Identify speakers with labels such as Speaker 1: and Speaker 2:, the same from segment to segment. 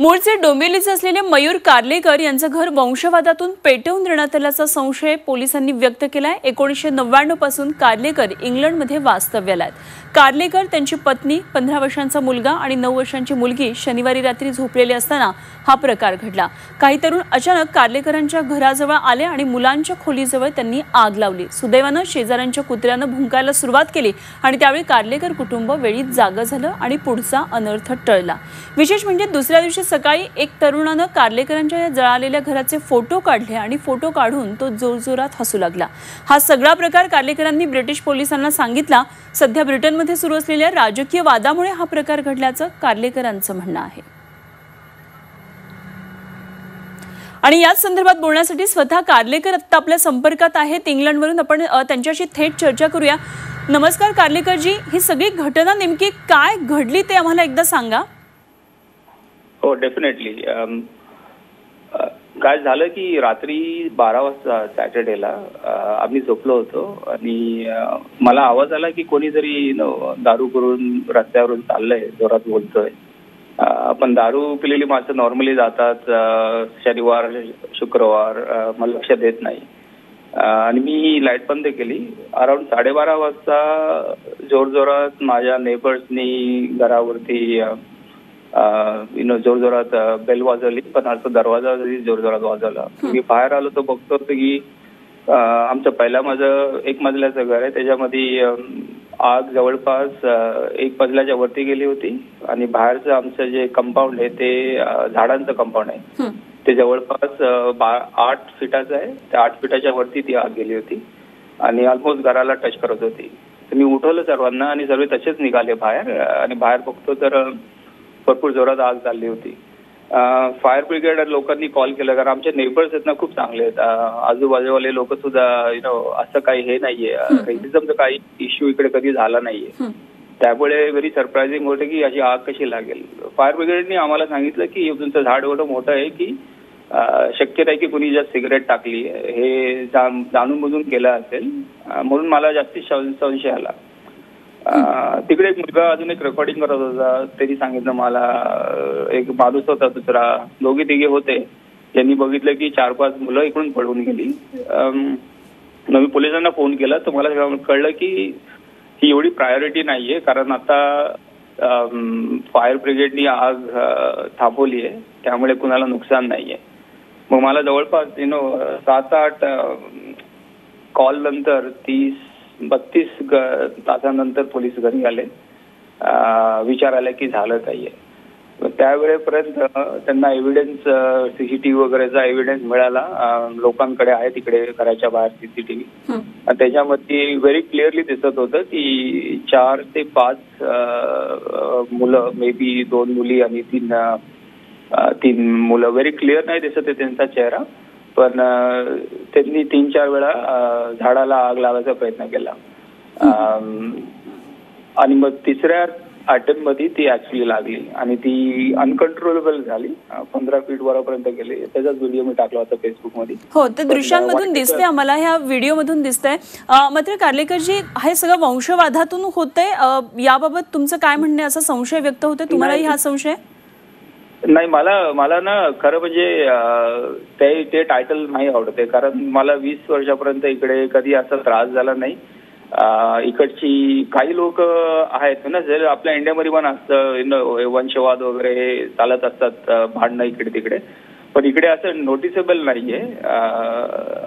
Speaker 1: मूळचे डोंबिवलीचे असलेले मयूर कार्लेकर यांचं घर वंशवादातून पेटवून देण्यात आल्याचा संशय पोलिसांनी व्यक्त केलाय. एकोणीसशे नव्याण्णवपासून कार्लेकर इंग्लंडमध्ये वास्तव्याला आहेत. कार्लेकर त्यांची पत्नी पंधरा वर्षांचा मुलगा आणि नऊ वर्षांची मुलगी शनिवारी रात्री झोपलेली असताना हा प्रकार घडला. काही तरुण अचानक कार्लेकरांच्या घराजवळ आले आणि मुलांच्या खोलीजवळ त्यांनी आग लावली. सुदैवानं शेजाऱ्यांच्या कुत्र्यानं भुंकायला सुरुवात केली आणि त्यावेळी कार्लेकर कुटुंब वेळीत जागं झालं आणि पुढचा अनर्थ टळला. विशेष म्हणजे दुसऱ्या दिवशी सकाळी एक तरुणानं कार्लेकरांच्या या जळालेल्या घराचे फोटो काढले आणि फोटो काढून तो जोरजोरात हसू लागला. हा सगळा प्रकार कार्लेकरांनी ब्रिटिश पोलिसांना सांगितला. सध्या ब्रिटनमध्ये सुरू असलेल्या राजकीय वादामुळे हा प्रकार घडल्याचं कार्लेकरांचं म्हणणं आहे. आणि याच संदर्भात बोलण्यासाठी स्वतः कार्लेकर आत्ता आपल्या संपर्कात आहेत. इंग्लंडवरून आपण त्यांच्याशी थेट चर्चा करूया. नमस्कार कार्लेकरजी ही सगळी घटना नेमकी काय घडली ते आम्हाला एकदा सांगा.
Speaker 2: हो डेफिनेटली um, uh, काय झालं की रात्री बारा वाजता सॅटर्डेला uh, आम्ही झोपलो होतो आणि uh, मला आवाज आला की कोणीतरी दारू करून रस्त्यावरून चाललंय जोरात बोलतोय. पण दारू पिलेली माणसं नॉर्मली जातात शनिवार शुक्रवार मला लक्षात येत नाही. आणि मी लाइट बंद केली. अराउंड साडेबारा वाजता जोरजोरात माझ्या नेबर्सनी घरावरती यु नो जोरजोरात बेल वाजवली पण असं दरवाजा जरी जोरजोरात वाजवला मी बाहेर आलो तर बघतो की आमचं पहिला माझं एक मजल्याचं घर आहे. त्याच्यामध्ये आग जवळपास एक मजल्याच्या वरती गेली होती. आणि बाहेरचं आमचं जे कंपाऊंड आहे ते झाडांचं कंपाऊंड आहे. ते जवळपास आठ फिटाचं आहे. त्या आठ फिटाच्या वरती ती आग गेली होती. आणि ऑलमोस्ट घराला टच करत होती. तर मी उठवलं सर्वांना आणि सर्व तसेच निघाले बाहेर. आणि बाहेर बघतो तर भरपूर जोरात आग चालली होती. फायर ब्रिगेड लोकांनी कॉल केला कारण आमचे नेबर्स आहेत ना खूप चांगले आहेत. आजूबाजूवाले लोक सुद्धा यु नो असं काही हे नाहीये. रेसिझमचा काही इश्यू इकडे कधी झाला नाहीये. त्यामुळे व्हेरी सरप्राइझिंग होतं की अशी आग कशी लागेल? फायर ब्रिगेडने आम्हाला सांगितलं की तुमचं झाड एवढं मोठं आहे की शक्य नाही की कुणी जास्त सिगरेट टाकली हे जाण- जाणून बुजून केलं असेल. म्हणून मला जास्तीत सं- संशय आला. तिकडे एक मुलगा अजून एक रेकॉर्डिंग करत होता. त्यांनी सांगितलं मला एक माणूस होता दुसरा. दोघे तिघे होते. त्यांनी बघितलं की चार पाच मुलं इकडून पळून गेली. अं, मग मी पोलिसांना फोन केला. तर मला कळलं की ही एवढी प्रायोरिटी नाहीये कारण आता फायर ब्रिगेडनी आग थांबवली आहे. त्यामुळे कुणाला नुकसान नाहीये. मग मला जवळपास यु नो सात आठ कॉल नंतर तीस बत्तीस ग- तासानंतर पोलीस घरी आले. अ, विचारायला की झालं काही. त्यावेळेपर्यंत त्यांना एव्हिडन्स सीसीटीव्ही वगैरेचा एव्हिडन्स मिळाला. लोकांकडे आहे तिकडे घराच्या बाहेर सीसीटीव्ही त्याच्यामध्ये व्हेरी क्लिअरली दिसत होतं की चार ते पाच मुलं मे बी दोन मुली आणि तीन तीन मुलं. व्हेरी क्लिअर नाही दिसत आहे त्यांचा चेहरा. पण त्यांनी तीन चार वेळा झाडाला आग लावायचा प्रयत्न केला. आणि मग तिसऱ्या अटेम्प्टमध्ये ती ऍक्च्युली लागली. आणि ती अनकंट्रोलेबल झाली. पंधरा फीट वरापर्यंत गेली. त्याचाच व्हिडिओ मी टाकला होता फेसबुकमध्ये
Speaker 1: हो ते दृश्यांमधून दिसतंय
Speaker 2: तर-
Speaker 1: आम्हाला ह्या व्हिडिओमधून दिसतंय. अ, मात्र कार्लेकरजी हे सगळं वंशवादातून होतंय. याबाबत तुमचं काय म्हणणं असा संशय व्यक्त होतोय? तुम्हालाही हा संशय
Speaker 2: नाही मला मला ना खरं म्हणजे ते ते टायटल नाही आवडत. कारण मला वीस वर्षापर्यंत इकडे कधी असा त्रास झाला नाही. इकडची काही लोक आहेत ना जर आपल्या इंडियामध्ये पण असतं. वंशवाद वगैरे चालत असतात भांडणं इकडे तिकडे पण इकडे असं नोटिसेबल नाहीये.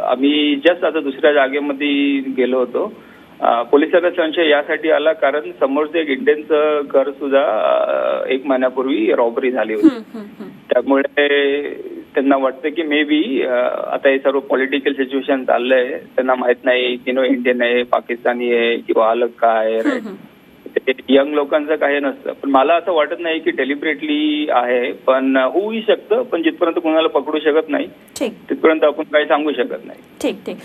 Speaker 2: आम्ही जस्ट आता दुसऱ्या जागेमध्ये गेलो होतो. पोलिसांना संशय यासाठी आला कारण समोरचं एक इंडियनचं घर सुद्धा एक महिन्यापूर्वी रॉबरी झाली होती. त्यामुळे त्यांना वाटतं की मे बी आता हे सर्व पॉलिटिकल सिच्युएशन चाललंय. त्यांना माहीत नाही की नो इंडियन आहे पाकिस्तानी आहे किंवा अलग काय. यंग लोकांचं काही नसतं. पण मला असं वाटत नाही की डेलिबरेटली आहे. पण होऊही शकतं पण जिथपर्यंत कुणाला पकडू शकत नाही
Speaker 1: ठीक.
Speaker 2: तिथपर्यंत आपण काही सांगू शकत नाही.
Speaker 1: ठीक ठीक.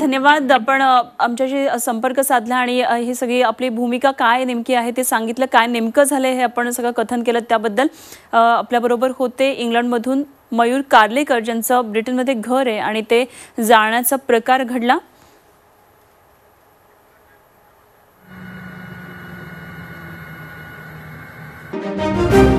Speaker 1: धन्यवाद. आपण आमच्याशी संपर्क साधला आणि ही सगळी आपली भूमिका काय नेमकी आहे ते सांगितलं. काय नेमकं झालंय हे आपण सगळं कथन केलं त्याबद्दल आपल्याबरोबर होते इंग्लंडमधून मयूर कार्लेकर ज्यांचं ब्रिटनमध्ये घर आहे आणि ते जाळण्याचा प्रकार घडला? thank you